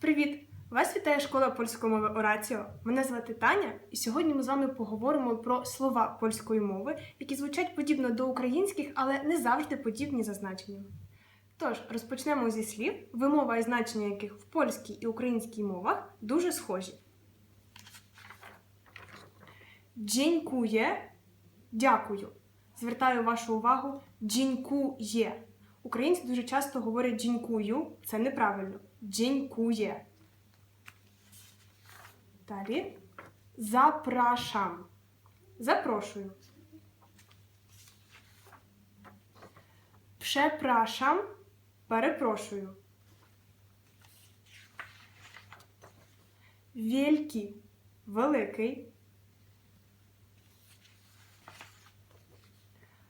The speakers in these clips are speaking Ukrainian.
Привіт! Вас вітає школа польської мови Ораціо. Мене звати Таня, і сьогодні ми з вами поговоримо про слова польської мови, які звучать подібно до українських, але не завжди подібні за значенням. Тож розпочнемо зі слів, вимова і значення яких в польській і українській мовах дуже схожі. Дзінькує, дякую. Звертаю вашу увагу дзінькує. Українці дуже часто говорять дзінькую, це неправильно. Дзінькує. Далі. Запрашам. Запрошую. Przepraszam. Перепрошую. Wielki. Великий.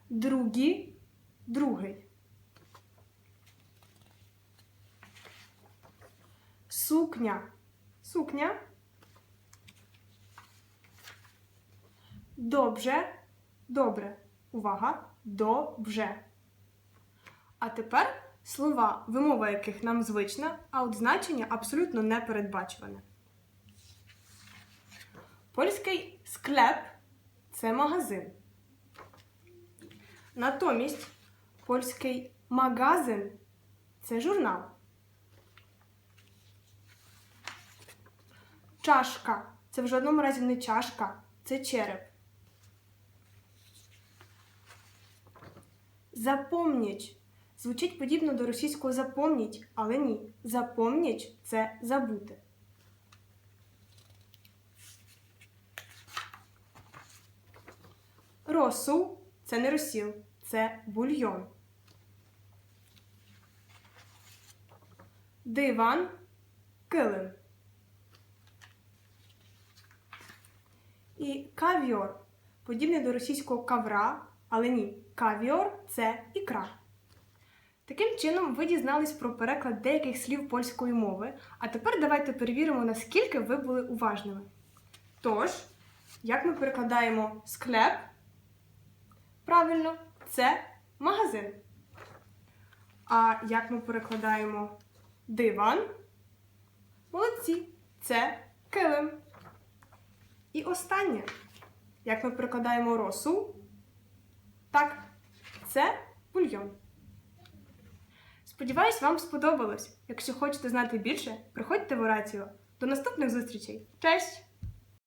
Другі. Другий. Сукня. Сукня. Добре. Добре. Увага. Добре. А тепер слова, вимова яких нам звична, а от значення абсолютно не передбачуване. Польський склеп це магазин. Натомість польський магазин це журнал. Чашка це в жодному разі не чашка, це череп. Запомніть. Звучить подібно до російського запомніть, але ні. Запомніть це забути. Росу це не розсіл, це бульйон. Диван килим. І кав'йор подібне до російського кавра, але ні, кав'йор це ікра. Таким чином, ви дізнались про переклад деяких слів польської мови, а тепер давайте перевіримо, наскільки ви були уважними. Тож, як ми перекладаємо склеп? Правильно, це магазин. А як ми перекладаємо диван? Молодці, це килим. Останнє, як ми прикладаємо росу? Так, це бульйон. Сподіваюсь, вам сподобалось. Якщо хочете знати більше, приходьте в Ораціо. До наступних зустрічей. Честь!